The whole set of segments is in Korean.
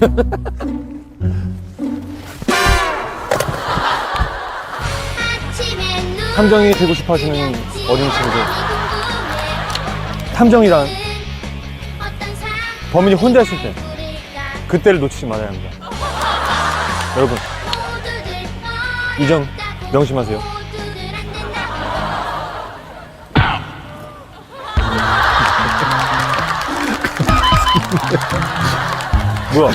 탐정이 되고 싶어 하시는 어린 친구들. 탐정이란 범인이 혼자 있을 때 그때를 놓치지 말아야 합니다. 여러분, 이 점 명심하세요. 뭐야?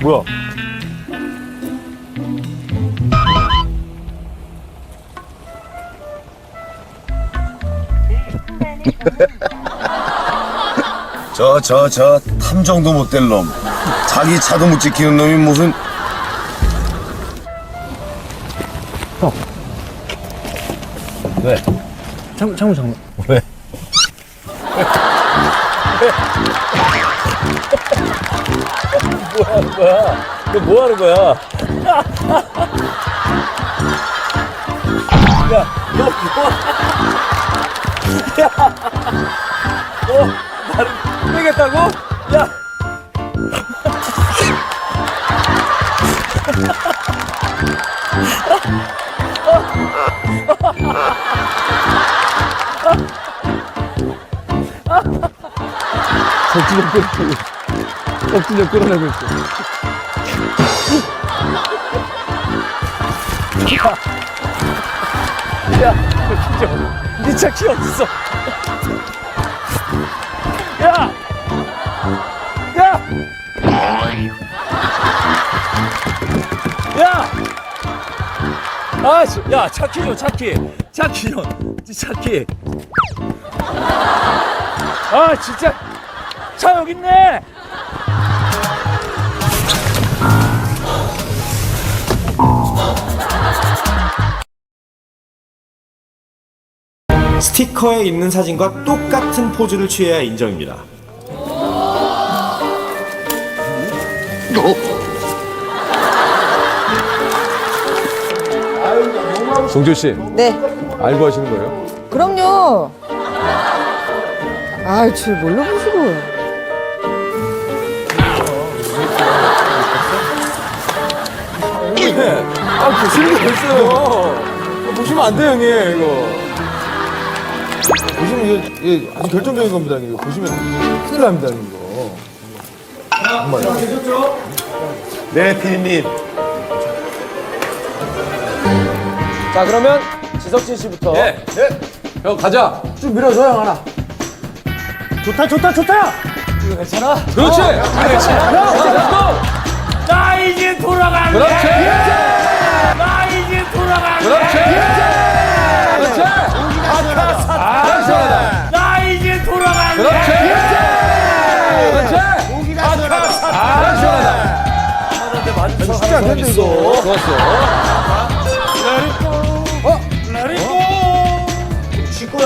뭐야? 저, 저, 저 탐정도 못 될 놈. 자기 차도 못 지키는 놈이 무슨 참, 참고 잠깐. 왜? 너뭐 하는 거야? 야, 너 뭐? 야, 너 나를 빼겠다고? 야. 억지로 끌어내고, 억지로 끌어내고 있어. 야, 진짜, 니차 키 어딨어? 아, 씨, 야, 차키 좀, 차키. 차키 좀, 차키. 아, 진짜. 차 여기 있네! 스티커에 있는 사진과 똑같은 포즈를 취해야 인정입니다. 송조 씨, 네, 알고 하시는 거예요? 그럼요. 아, 줄 몰라보시고. 아, 보시는 게 있어요. 보시면 안 돼요, 형님, 이거. 보시면 이게, 이게 아주 결정적인 겁니다, 이거. 보시면 큰일 납니다, 이거. 네, 피디님. 자, 그러면 지석진 씨부터. 네. 네. 형, 가자. 좀 밀어줘, 형, 하나. 좋다, 좋다, 좋다! 이거 괜찮아? 그렇지! 그렇지! 형! 나 이제 돌아간다! 그렇지! 나 이제 돌아간다! 그렇지! 그렇지! 아, 시원하다. 나 이제 돌아간다! 그렇지! 그렇지! 아, 시원하다.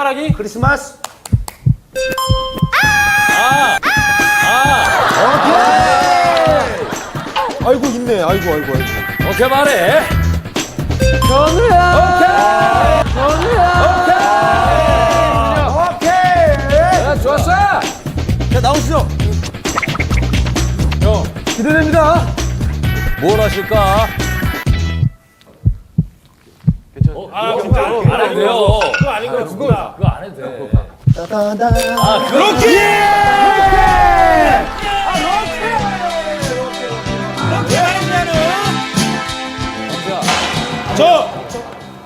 바라기? 크리스마스. 아이고, 있네. 아이고, 아이고, 아이고. 오케이 말해. 견우야! 견우야! 야, 좋았어. 자, 나오시죠. 형, 기대됩니다. 뭘 하실까? 아, 진짜 안 돼요. 그거 그거. 그거 안 해도 돼.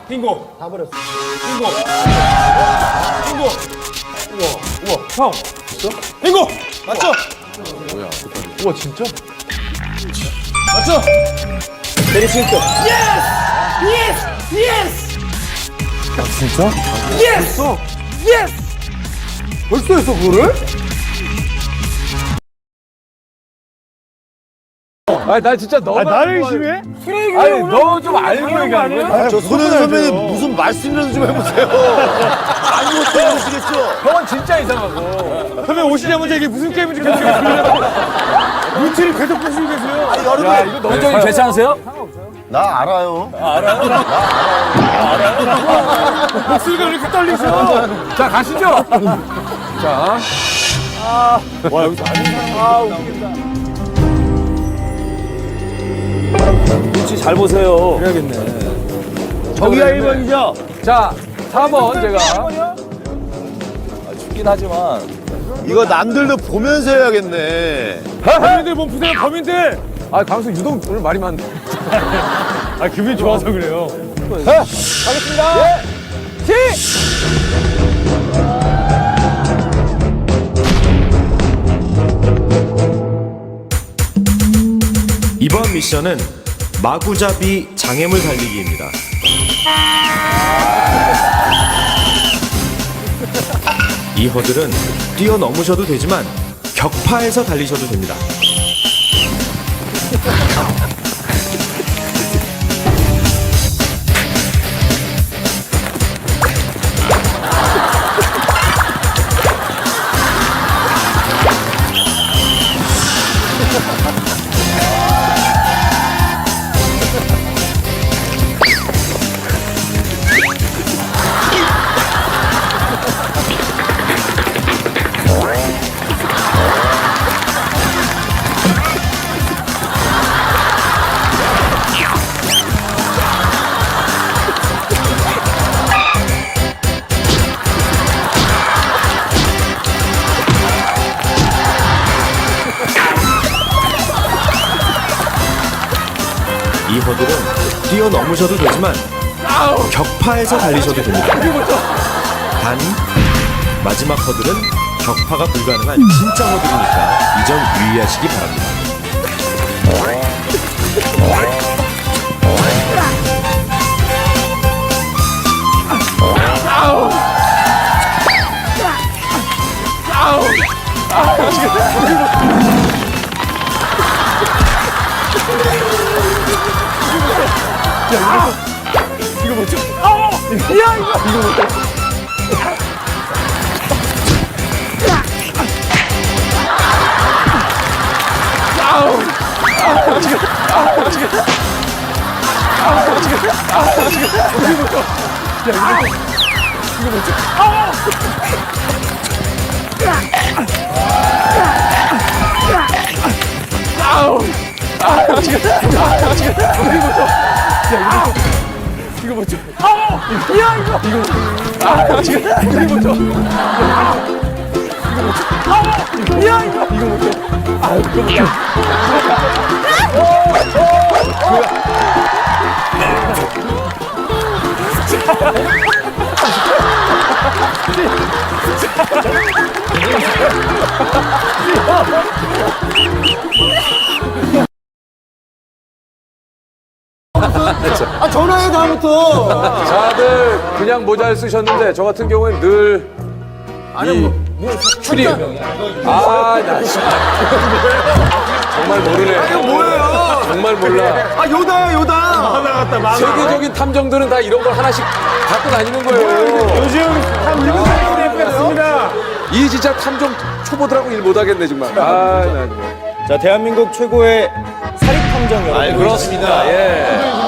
빙고. 다 버렸어. 빙고. 빙고. 우와, 우와, 형. 있어? 빙고! 맞죠? 뭐야, 우와, 진짜? 맞죠? 내리 칭도. 예스! 예스! 예스! 아, 진짜? 예스! 예스! 벌써 했어, 그거를? 아니, 나 진짜 너무. 아, 나를 의심해? 아니, 너좀 알고 얘기하는 거야? 저 손현 선배님 무슨 말씀이라도 좀 해보세요. 아무것도 모르시겠죠? 형은 진짜 이상하고. 선배 오시자마자 이게 무슨 게임인지 계속 들려고 눈치를 계속 보시고 계세요. 아니, 여러분. 야, 이거 논정이 괜찮으세요? 나 알아요. 목소리가 왜 이렇게 떨리셔? 자, 가시죠. 자. 와, 여기서 눈치 잘 보세요. 저기가 1번이죠? 자, 4번 제가. 죽긴 하지만 이거 남들도 보면서 해야겠네. 범인들 몸 푸세요, 범인들! 아, 강수 유독 오늘 말이 많네. 아, 기분이 좋아서 그래요. 가겠습니다. 예. 시! 이번 미션은 마구잡이 장애물 달리기입니다. 이 허들은 뛰어넘으셔도 되지만 격파해서 달리셔도 됩니다. 이 허들은 뛰어넘으셔도 되지만 격파해서 달리셔도 됩니다. 단 마지막 허들은 격파가 불가능한 진짜 허들이니까 이 점 유의하시기 바랍니다. 이거 못 쳐. 이거, 야, 이거. 이거 못 쳐. 아우. 아우, 지금. 아우, 지금. 아우, 지금. 아우, 지금. 이거 못 쳐. 야, 이거. 이거 못 쳐. 아우. 아우. 아우, 지금. 아우, 지금. 이거 못 쳐. 야, 이거, 이거 뭐죠? 이거, 야, 이거. 이거. 아, 지금, 이거 뭐죠? 야, 이거 뭐죠? 야, 이거. 이거 뭐죠? 아, 이거 뭐죠? 다들 그냥 모자를 쓰셨는데 저 같은 경우에는 늘 아니 뭐, 추리 아, 나 진짜 정말 모르네. 아니 뭐예요? 정말 몰라. 아, 요다야, 요다! 같다, 만화. 세계적인 탐정들은 다 이런 걸 하나씩 갖고 다니는 거예요. 요즘 한 일곱 살이 됐습니다. 이 진짜 탐정 초보들하고 일 못하겠네 정말. 아, 나 정말. 자 대한민국 최고의 사립 탐정 여러분 그렇습니다. 예.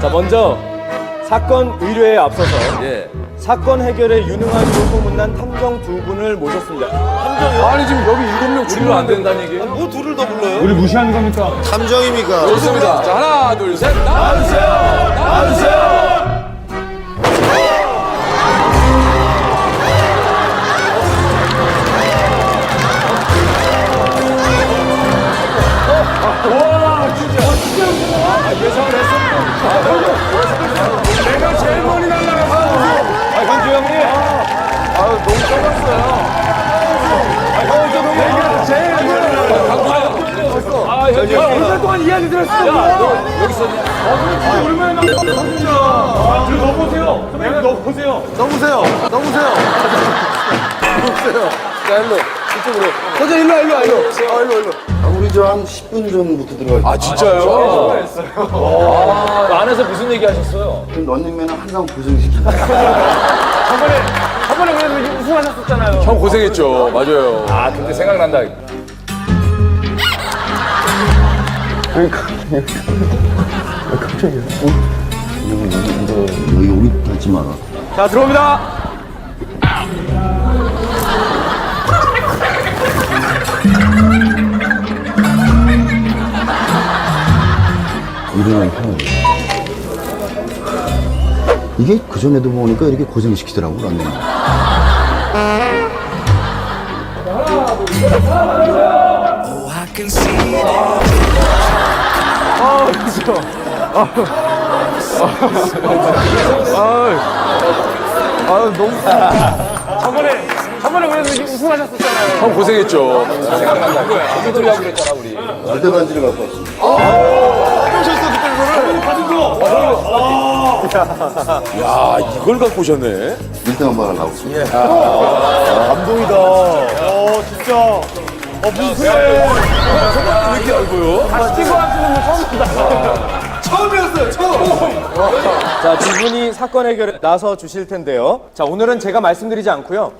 자 먼저 사건 의뢰에 앞서서 예. 사건 해결에 유능하시고 소문난 탐정 두 분을 모셨습니다. 탐정이요? 아니 지금 여기 일곱 명 줄이면 안 된다는 얘기예요? 뭐 둘을 더 불러요? 우리 무시하는 겁니까? 탐정입니까? 좋습니다. 자, 하나, 둘, 셋, 나와주세요! 나와주세요! 아, 현지 동안 이야기 들었어. 야, 너 여기 있었냐? 자, 일로. 이쪽으로. 서재 일로 와, 일로 와, 일로. 아, 일로, 일로. 우리 저 한 10분 전부터 들어가 아, 진짜요? 안에서 무슨 얘기 하셨어요? 런닝맨은 항상 고생시킨다 한 번에 그래도 우승하셨었잖아요. 형 고생했죠. 맞아요. 아, 근데 생각난다. 여기 우리 닿지 마라. 자, 들어옵니다. 일어나기 편하게 이게 그전에도 보니까 이렇게 고생시키더라고 런닝 맨 저번에, 저번에 그래도 우승하셨었잖아요. 형 고생했죠. 소리하고 그랬잖아, 우리. 절대 반지를 갖고 왔습니다 야, 이걸 갖고 오셨네. 1등 한번 하려고 있습니다 자, 두 분이 사건 해결에 나서 주실 텐데요. 자, 오늘은 제가 말씀드리지 않고요.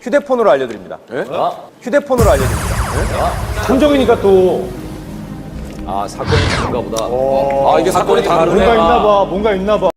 휴대폰으로 알려드립니다. 아, 휴대폰으로 알려드립니다. 탐정이니까 또 아, 사건이 다른가 보다. 아, 이게 사건이 다르네. 뭔가 있나 봐. 뭔가 있나 봐.